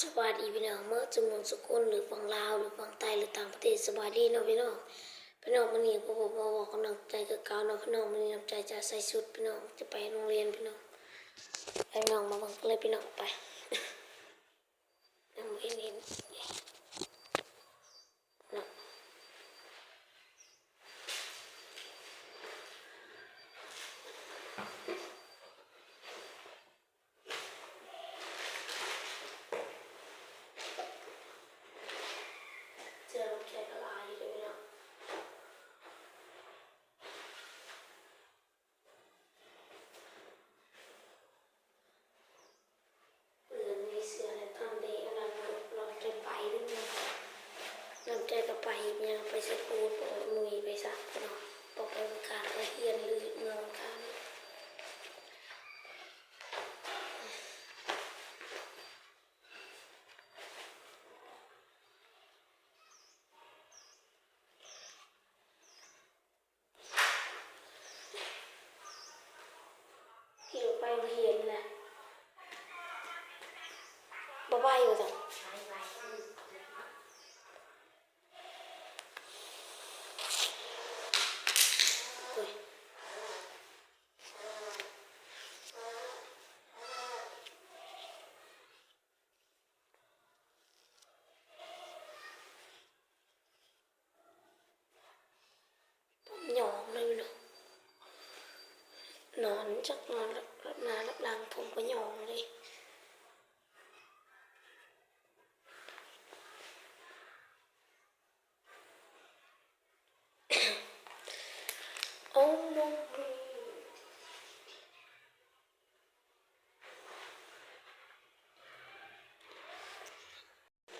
สวัสดีพี่น้องเมื่อจำนวนสุกุลหรือฝั่งลาวหรือฝั่งใต้หรือต่างประเทศสวัสดีเนาะพี่น้องพี่น้องมันนี่พวกผมมาบอกกำลังใจกับเก่าเนาะพี่น้องมันนี่น้ำใจจะใส่ชุดพี่น้องจะไปโรงเรียนพี่น้องไปพี่น้องมาบังกันเลยพี่น้องไป น้ำเห็นเห็นเนาะเจอน้ำใจกระลายอยู่ด้วยพี่น้อง เปือนมีเสือและทำเดะอะไรเราจะไปด้วยนะน้ำใจก็ ไปยังไปสกูลปกมุยไปสักเนาะปกไปประกาศไปเฮียนหรือเมืองการที่เราไปเฮียนแหละบ้ายบ้าอยู่จัง ลยเนะนอนจักนอนรับนารับลังผมก็ยองเลย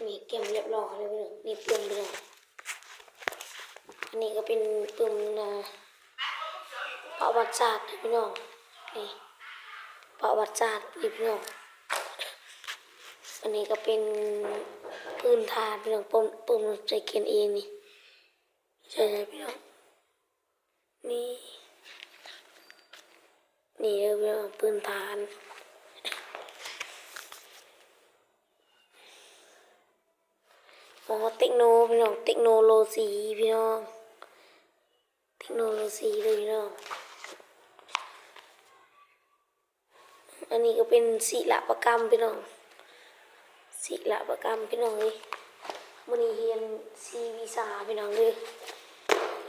นี่เตรียมเรียบร้อยเลยพี่หนึ่งนี่ปรุงเลยอันนี้ก็เป็นปรุงนะ ประวัติศาสตร์พี่น้องนี่ประวัติศาสตร์พี่น้องอันนี้ก็เป็นพื้นฐานพี่น้องปุ่มปุ่มใจเขียนเองนี่ใช่ไหมพี่น้องนี่นี่เลยพี่น้องพื้นฐานอ๋อเทคโนพี่น้องเทคโนโลยีพี่น้องเทคโนโลยีเลยพี่น้อง อันนี้ก็เป็นศิลปกรรมพี่น้องศิลปกรรมพี่น้องเลยมันนี้เรียนซีวีสาพี่น้องเลย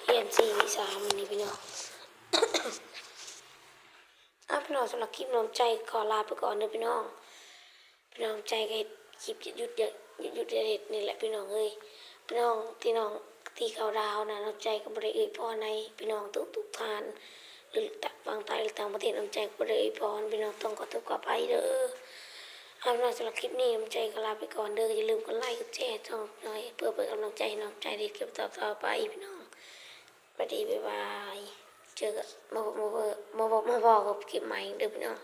เรียนซีวีสามันนี้พี่น้องอะพี่น้องสำหรับคลิปน้องใจขอลาไปก่อนเด้อพี่น้อง พี่น้องใจก็คลิปหยุดหยุดหยุดหยุดเด็ดนี่แหละพี่น้องเอ้ยพี่น้องที่น้องที่เขาดาวนะน้องใจก็บริเอ่ยพรในพี่น้องทุกทุกทาน หรือต่างบางไทยหรือต่างประเทศน้ำใจก็เอ่ยพรพี่น้องต้องขอทุกขออภัยเด้อเอาพี่น้องสำหรับคลิปนี้น้ำใจก็ลาไปก่อนเด้ออย่าลืมกดไลค์กดแชร์ช่องหน่อยเพื่อเป็นกำลังใจให้น้องใจได้เก็บต่อต่อไปพี่น้องสวัสดีบ๊ายบายเจอกันมามาบอกมาบอกมาบอกกับคลิปใหม่เด้อพี่น้อง